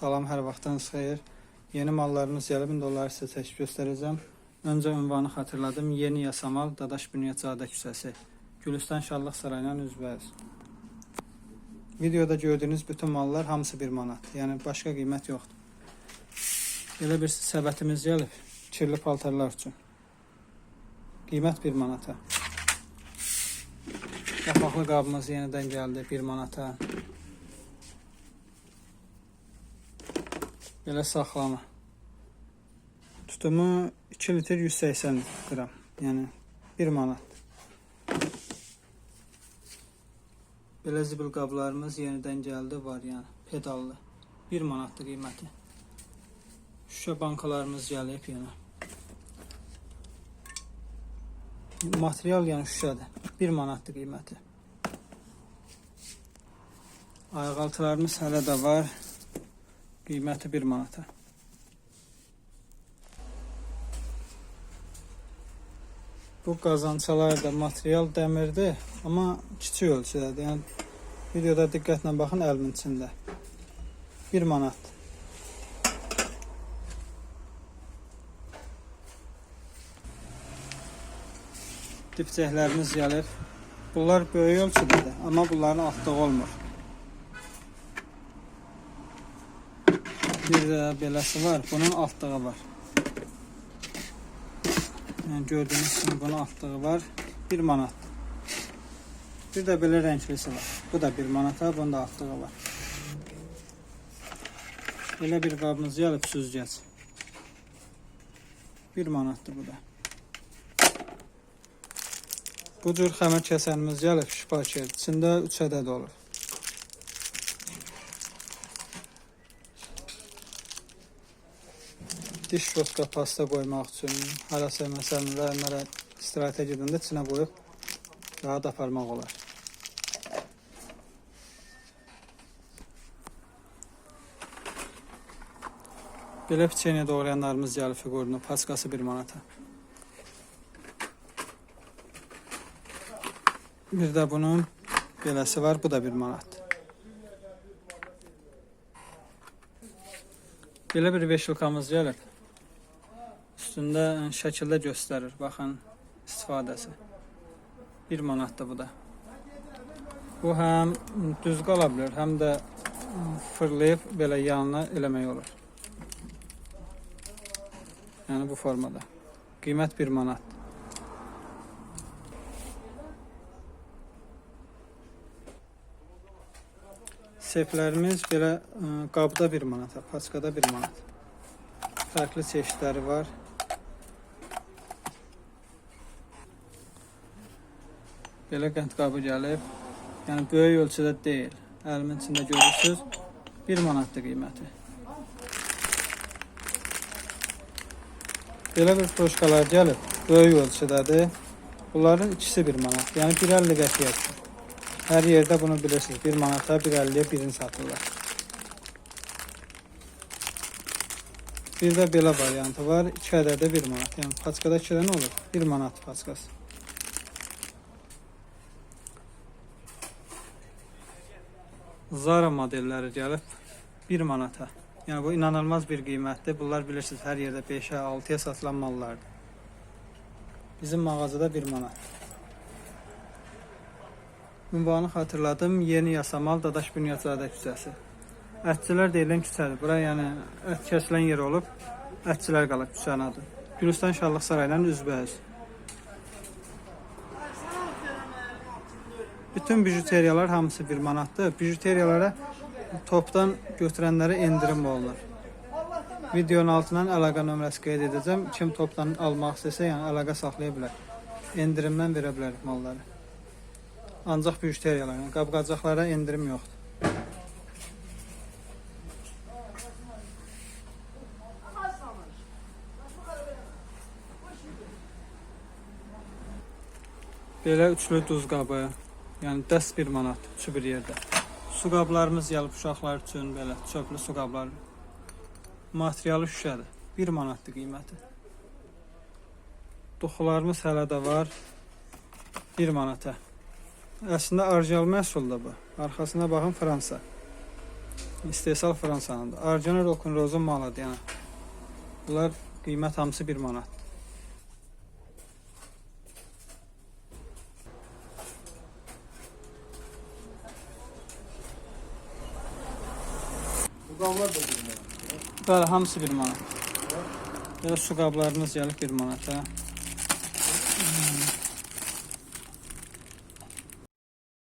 Salam, hər vaxtınız xeyir. Yeni mallarımız gəlib, indi onları sizə çəkib göstərəcəm. Öncə ünvanı xatırladım. Yeni Yasamal, Dadaş Bünyatzadə küçəsi. Gülistan Şallıq sarayından üzbəyiz. Videoda gördüyünüz bütün mallar hamısı 1 manat. Yəni başqa qiymət yoxdur. Belə bir səbətimiz gəlib. Kirli paltarlar üçün. Qiymət 1 manata. Qapaqlı qabımız yenidən gəldi 1 manata. Belə saxlama. Tutumu 2 litr 180 qram. Yəni 1 manat. Belə zibil qablarımız yenidən gəldi var yəni pedallı. 1 manatdır qiyməti. Şüşə bankalarımız gəlib yenə. Material yəni şüşədir. 1 manatdır qiyməti. Ayaqaltılarımız hələ də var. Qiyməti 1 manata. Bu qazançalar da material dəmirdir, amma kiçik ölçüdədir. Yəni videoda diqqətlə baxın əlimin içində. 1 manat. Dipçəklərimiz gəlir. Bunlar böyük ölçüdədir, amma bunların altlığı olmur. Bir də beləsi var, bunun altlığı var. Yəni gördüyünüz kimi bunun altlığı var. 1 manat. Bir də belə rənglisi var. Bu da 1 manata, bunun da altlığı var. Belə bir qabımız gəlib süzgəc. 1 manatdır bu da. Bu cür xəmir kəsənimiz gəlib şifaker. İçində 3 ədəd olur. Diş boska pasta qoymaq üçün, harasa məsələn rəyənlərə istirahətə gedəndə içinə qoyub rahat aparmaq olar. Belə piçeniyə doğrayanlarımız gəlib fiqurunu, paskası 1 manata. Bir də bunun beləsi var, bu da 1 manat. Belə bir veşilkamız gəlib. Üstündə şəkildə göstərir. Baxın istifadəsi. 1 manatdır bu da. Bu həm düz qala bilər, həm də fırlayıb belə yanına eləmək olur. Yəni bu formada. Qiymət 1 manat. Seflərimiz belə ə, qabda 1 manata, paçkada 1 manat. Fərqli çeşidləri var. Belə qənd qabı gəlib. Yəni böyük ölçüdə deyil. Əlimin içində görürsüz. 1 manatdır qiyməti. Belə bir toşkalar gəlib. Böyük ölçüdədir. Bunların ikisi 1 manat. Yəni 1.50 qəpiyyətdir. Hər yerdə bunu bilirsiniz. 1 manata 1.50-yə birini satırlar. Bir də belə variantı var. 2 ədədə 1 manat. Yəni paçkada 2 dənə olur. 1 manat paçkası. Zara modelləri gəlib 1 manata. Yəni bu inanılmaz bir qiymətdir. Bunlar bilirsiniz hər yerdə 5-ə, 6-ya satılan mallardır. Bizim mağazada 1 manat. Ünvanı xatırladım. Yeni Yasamal Dadaş Bünyatzadə küçəsi. Ətçilər deyilən küçədir. Bura yəni ət kəsilən yer olub. Ətçilər qalıb küçənin adı. Gülistan Şallıq sarayından üzbəyiz. Bütün bijuteriyalar hamısı 1 manatdır. Bijuteriyalara topdan götürənlərə endirim olunur. Videonun altından əlaqə nömrəsi qeyd edəcəm. Kim topdan almaq istəsə, yəni əlaqə saxlaya bilər. Endirimdən verə bilərik malları. Ancaq bijuteriyalar, yəni qab-qacaqlara endirim yoxdur. Belə üçlü duz qabı, yəni dəst 1 manat, üçü bir yerdə. Su qablarımız gəlib uşaqlar üçün belə çöplü su qabları. Materialı şüşədir. 1 manatdır qiyməti. Duxularımız hələ də var. 1 manata. Əslində orijinal məhsuldur bu. Arxasına baxın Fransa. İstehsal Fransanındır. Arjuna Rock'n'Roll'un malıdır yəni. Bunlar qiymət hamısı 1 manat. Bu damlar da bilmem. Bəli, hamısı 1 manat. Belə su qablarınız gəlir 1 manata.